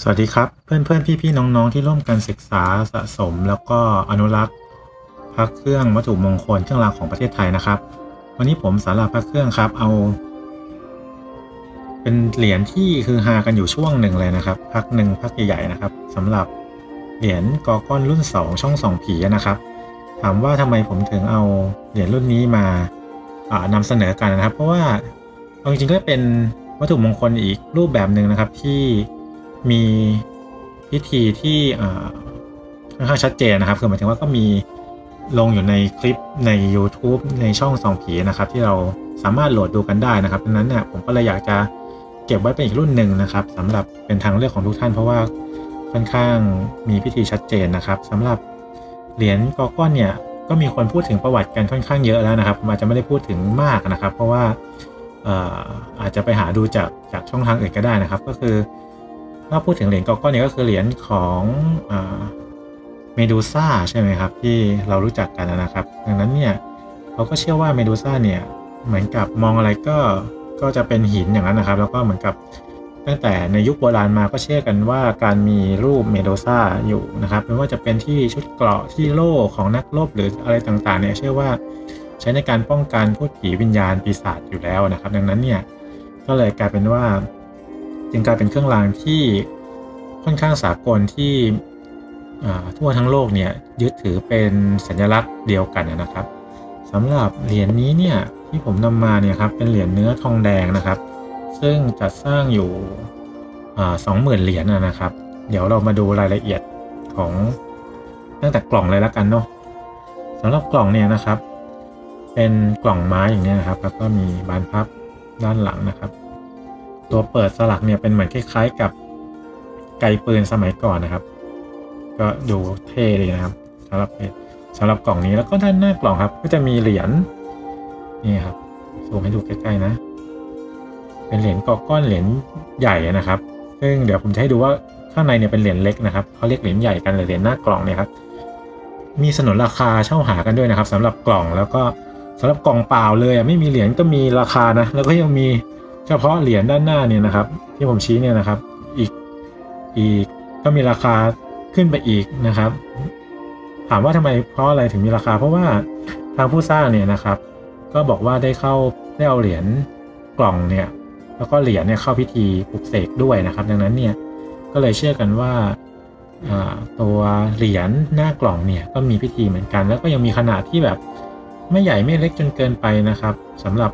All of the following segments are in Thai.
สวัสดีครับ เพื่อนเพื่อนพี่พี่ๆน้องๆ ที่ร่วมกันศึกษาสะสม แล้วก็อนุรักษ์พระเครื่องวัตถุมงคลเครื่องรางของประเทศไทยนะครับ วันนี้ผมสาราพระเครื่องครับเอา เป็นเหรียญที่คือฮากันอยู่ช่วงหนึ่งเลยนะครับ พักหนึ่งพักใหญ่ๆนะครับสำหรับเหรียญกอก้อนรุ่น 2 ช่องสองผีนะครับ ถามว่าทำไมผมถึงเอาเหรียญรุ่นนี้มาานำเสนอกันนะครับ เพราะว่าเอาจริงๆก็เป็นวัตถุมงคลอีกรูปแบบหนึ่งนะครับที่ มีพิธีที่ค่อนข้างชัดเจนนะครับ คือหมายถึงว่าก็มีลงอยู่ในคลิปใน YouTube ในช่องสองผีนะครับ ที่เราสามารถโหลดดูกันได้นะครับดังนั้นเนี่ยผมก็เลยอยากจะเก็บไว้เป็นอีกรุ่นหนึ่งนะครับสำหรับเป็นทางเลือกของทุกท่านเพราะว่าค่อนข้างมีพิธีชัดเจนนะครับสำหรับเหรียญกอก้อนเนี่ยก็มีคนพูดถึงประวัติกันค่อนข้างเยอะแล้วนะครับผมอาจจะไม่ได้พูดถึงมากนะครับ เพราะว่าเอ่ออาจจะไปหาดูจากจากช่องทางอื่นก็ได้นะครับ ก็คือ ถ้าพูดถึงเหรียญกอก้อนเนี่ยก็คือเหรียญของเมดูซ่าใช่ไหมครับ ที่เรารู้จักกันนะครับ ดังนั้นเนี่ยเขาก็เชื่อว่าเมดูซ่าเนี่ยเหมือนกับมองอะไรก็ก็จะเป็นหินอย่างนั้นนะครับ แล้วก็เหมือนกับตั้งแต่ในยุคโบราณมาก็เชื่อกันว่าการมีรูปเมโดซ่าอยู่นะครับไม่ว่าจะเป็นที่ชุดเกราะที่โล่ของนักรบหรืออะไรต่างๆเนี่ยเชื่อว่าใช้ในการป้องกันพูดผีวิญญาณปีศาจอยู่แล้วนะครับ ดังนั้นเนี่ยก็เลยกลายเป็นว่า จึงกลายเป็นเครื่องรางที่ค่อนข้างสากลที่ทั่วทั้งโลกเนี่ยยึดถือเป็นสัญลักษณ์เดียวกันนะครับสำหรับเหรียญนี้เนี่ยที่ผมนำมาเนี่ยครับเป็นเหรียญเนื้อทองแดงนะครับ ซึ่งจัดสร้างอยู่สองหมื่นเหรียญนะนะครับ เดี๋ยวเรามาดูรายละเอียดของตั้งแต่กล่องเลยแล้วกันเนาะสำหรับกล่องเนี่ยนะครับ เป็นกล่องไม้อย่างนี้นะครับ แล้วก็มีบานพับด้านหลังนะครับ ตัวเปิดสลักเนี่ยเป็นเหมือนคล้ายๆกับไกปืนสมัยก่อนนะครับ ก็ดูเท่เลยนะครับสำหรับสำหรับกล่องนี้แล้วก็ด้านหน้ากล่องครับ ก็จะมีเหรียญนี่ครับซูมให้ดูใกล้ๆนะ เป็นเหรียญกอก้อนเหรียญใหญ่นะครับ ซึ่งเดี๋ยวผมจะให้ดูว่าข้างในเนี่ยเป็นเหรียญเล็กนะครับเขาเรียกเหรียญใหญ่กันหรือเหรียญหน้ากล่องเนี่ยครับมีสนนราคาเช่าหากันด้วยนะครับสำหรับกล่องแล้วก็สำหรับกล่องเปล่าเลยไม่มีเหรียญก็มีราคานะ แล้วก็ยังมี เฉพาะเหรียญด้านหน้าเนี่ยนะครับ ที่ผมชี้เนี่ยนะครับ อีกอีกก็มีราคาขึ้นไปอีกนะครับ ถามว่าทำไมเพราะอะไรถึงมีราคา เพราะว่าทางผู้สร้างเนี่ยนะครับ ก็บอกว่าได้เข้าได้เอาเหรียญกล่องเนี่ยแล้วก็เหรียญเนี่ยเข้าพิธีปลุกเสกด้วยนะครับ ดังนั้นเนี่ยก็เลยเชื่อกันว่าตัวเหรียญหน้ากล่องเนี่ยก็มีพิธีเหมือนกัน แล้วก็ยังมีขนาดที่แบบไม่ใหญ่ไม่เล็กจนเกินไปนะครับสำหรับ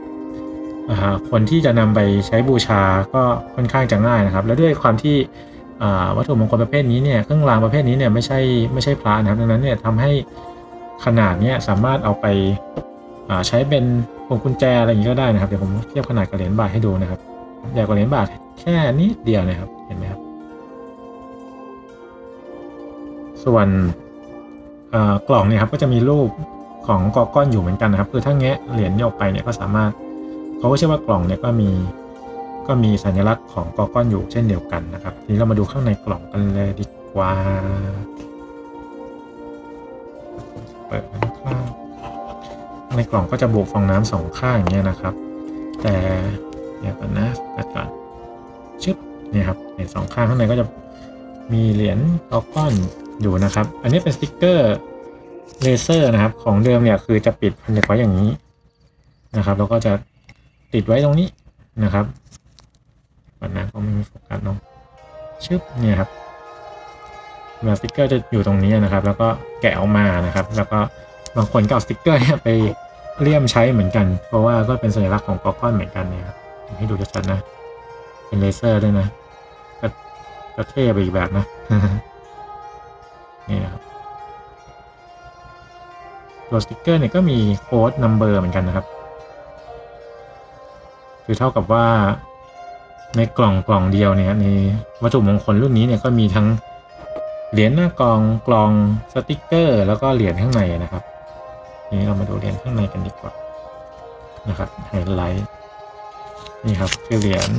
คนที่จะนำไปใช้บูชาก็ค่อนข้างจะง่ายนะครับ แล้วด้วยความที่วัตถุมงคลประเภทนี้เนี่ยเครื่องรางประเภทนี้เนี่ยไม่ใช่ไม่ใช่พระนะครับดังนั้นเนี่ยทำให้ขนาดเนี้ยสามารถเอาไปใช้เป็นพวงกุญแจอะไรอย่างนี้ก็ได้นะครับเดี๋ยวผมเทียบขนาดกับเหรียญบาทให้ดูนะครับใหญ่กว่าเหรียญบาทแค่นิดเดียวเลยครับเห็นไหมครับ ส่วนกล่องเนี่ยครับก็จะมีรูปของกอก้อนอยู่เหมือนกันนะครับ คือถ้าแงะเหรียญนี้ออกไปเนี่ยก็สามารถ เขาก็เชื่อว่ากล่องเนี่ยก็มีก็มีสัญลักษณ์ของกอก้อนอยู่เช่นเดียวกันนะครับ ทีนี้เรามาดูข้างในกล่องกันเลยดีกว่าเปิดข้างในกล่องก็จะบุฟองน้ำสองข้างอย่างเงี้ยนะครับ แต่เดี๋ยวกันนะกัดก่อนชึบนี่ครับเห็นสองข้างข้างในก็จะมีเหรียญกอก้อนอยู่นะครับ อันนี้เป็นสติกเกอร์เลเซอร์นะครับ ของเดิมเนี่ยคือจะปิดพันธุ์ไว้อย่างนี้นะครับ แล้วก็จะ ติดไว้ตรงนี้นะครับก่อนนะก็ไม่มีโฟกัสเนาะชึบเนี่ยครับสติกเกอร์จะอยู่ตรงนี้นะครับ แล้วก็แกะออกมานะครับ แล้วก็บางคนก็เอาสติกเกอร์เนี่ยไปเลี่ยมใช้เหมือนกัน เพราะว่าก็เป็นสัญลักษณ์ของกอก้อนเหมือนกันเนี่ยครับให้ดูชัดๆนะ เป็นเลเซอร์ด้วยนะก็ก็เท่ไปอีกแบบนะนี่ครับตัวสติกเกอร์เนี่ยก็มีโค้ดนัมเบอร์เหมือนกันนะครับ คือเท่ากับว่าในกล่องกล่องเดียวเนี่ยในวัตถุมงคลรุ่นนี้เนี่ยก็มีทั้งเหรียญหน้ากล่องกล่องสติกเกอร์ แล้วก็เหรียญข้างในนะครับนี้เรามาดูเหรียญข้างในกันดีกว่านะครับไฮไลท์นี่ครับคือเหรียญ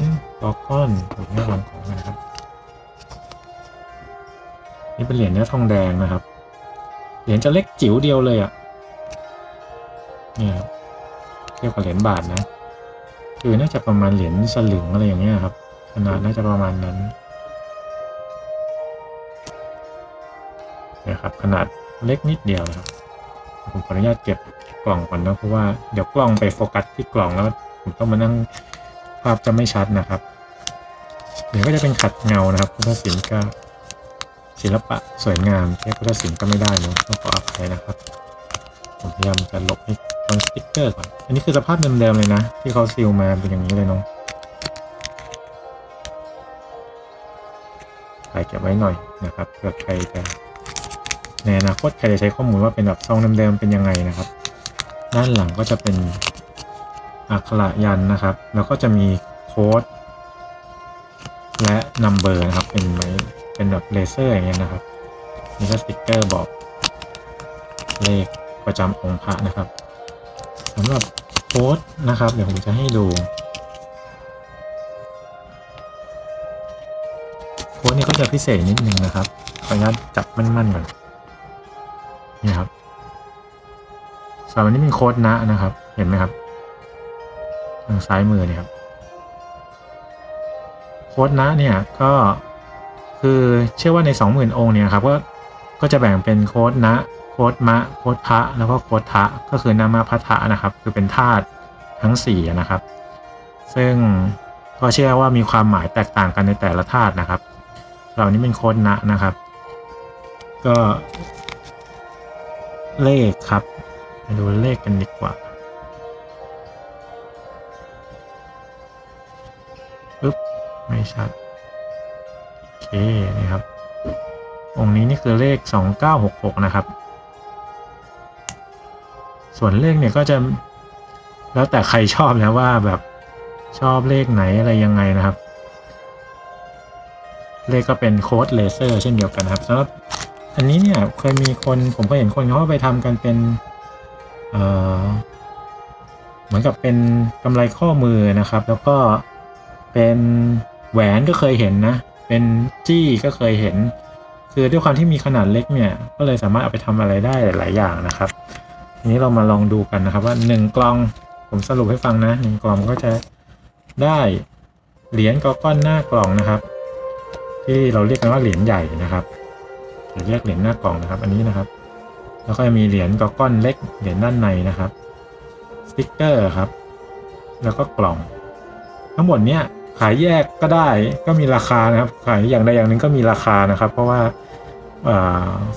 กอก้อนถูกหน้ารองของนะครับ นี่เป็นเหรียญเนื้อทองแดงนะครับ เหรียญจะเล็กจิ๋วเดียวเลยอะ่ะนี่ครับเทียบกับเหรียญบาทนะ คือน่าจะประมาณเหรียญสลึงอะไรอย่างเงี้ยครับ ขนาดน่าจะประมาณนั้นนะครับขนาดเล็กนิดเดียวนะครับ ผมขออนุญาตเก็บกล่องก่อนนะเพราะว่าเดี๋ยวกล้องไปโฟกัสที่กล่องแล้วผมต้องมานั่งภาพจะไม่ชัดนะครับเดี๋ยวก็จะเป็นขัดเงานะครับพุทธศิลป์ก็ศิลปะสวยงามแค่พุทธศิลป์ก็ไม่ได้นะต้องขออภัยนะครับ ผมพยายามจะลบให้ งสติ๊กเกอร์ก่อน อันนี้คือสภาพเดิมๆเลยนะ ที่เขาซีลมาเป็นอย่างนี้เลยเนาะถ่เก็บไว้หน่อยนะครับเผื่อใครจะในอนาคตใครจะใช้ข้อมูลว่าเป็นแบบซองเดิมๆเป็นยังไงนะครับ ด้านหลังก็จะเป็นอักขระยันนะครับ แล้วก็จะมีโค้ดและนัมเบอร์นะครับ เป็นไม้เป็นแบบเลเซอร์อย่างเงี้ยนะครับนี่ก็สติ๊กเกอร์บอกเลขประจำองค์พระนะครับำหรับโค้ดนะครับ เดี๋ยวผมจะให้ดูโค้ดนี่ก็จะพิเศษนิดนึงนะครับ ขออนุญาตจับมั่นๆก่อนนี่ครับสำหรับอันนี้เป็นโค้ดนะนะครับ เห็นไหมครับทางซ้ายมือเนี่ยครับโค้ดนะเนี่ยก็คือเชื่อว่าใน 20,000 องค์เนี่ยครับก็ก็จะแบ่งเป็นโค้ดนะ โค้ดมะโค้ดพระแล้วก็โค้ดทะก็คือนามาพัทะนะครับ คือเป็นธาตุทั้ง4นะครับ ซึ่งก็เชื่อว่ามีความหมายแตกต่างกันในแต่ละธาตุนะครับ เหล่านี้เป็นโค้ดนะนะครับ ก็เลขครับมาดูเลขกันดีกว่าปึ๊บไม่ชัด โอเคนี่ครับ องค์นี้นี่คือเลข 2966 นะครับ ส่วนเลขเนี่ยก็จะ แล้วแต่ใครชอบแล้วว่าแบบชอบเลขไหนอะไรยังไงนะครับ เลขก็เป็นโค้ดเลเซอร์เช่นเดียวกันนะครับสำหรับอันนี้เนี่ยเคยมีคนผมก็เห็นคนเขาไปทำกันเป็นเออเหมือนกับเป็นกำไรข้อมือนะครับ แล้วก็เป็นแหวนก็เคยเห็นนะ เป็นจี้ก็เคยเห็น คือด้วยความที่มีขนาดเล็กเนี่ย ก็เลยสามารถเอาไปทำอะไรได้หลายอย่างนะครับ ทีนี้เรามาลองดูกันนะครับว่าหนึ่งกล่องผมสรุปให้ฟังนะหนึ่งกล่องก็จะได้เหรียญกอก้อนหน้ากล่องนะครับ ที่เราเรียกกันว่าเหรียญใหญ่นะครับหรือเรียกเหรียญหน้ากล่องนะครับ อันนี้นะครับ แล้วก็จะมีเหรียญกอก้อนเล็กเหรียญด้านในนะครับสติ๊กเกอร์ครับ แล้วก็กล่อง ทั้งหมดเนี้ยขายแยกก็ได้ก็มีราคานะครับ ขายอย่างใดอย่างหนึ่งก็มีราคานะครับ เพราะว่า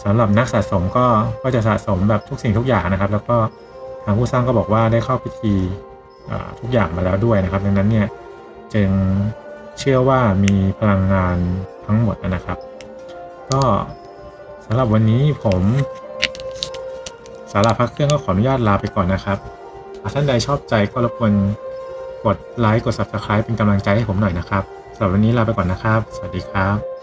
สำหรับนักสะสมก็ก็จะสะสมแบบทุกสิ่งทุกอย่างนะครับ แล้วก็ทางผู้สร้างก็บอกว่าได้เข้าพิธีทุกอย่างมาแล้วด้วยนะครับ ดังนั้นเนี่ยจึงเชื่อว่ามีพลังงานทั้งหมดนะครับ ก็สำหรับวันนี้ผมสาราพักเครื่องก็ขออนุญาตลาไปก่อนนะครับหาท่านใดชอบใจก็รบกวนกดไลค์กด Subscribe เป็นกำลังใจให้ผมหน่อยนะครับสำหรับวันนี้ลาไปก่อนนะครับ สวัสดีครับ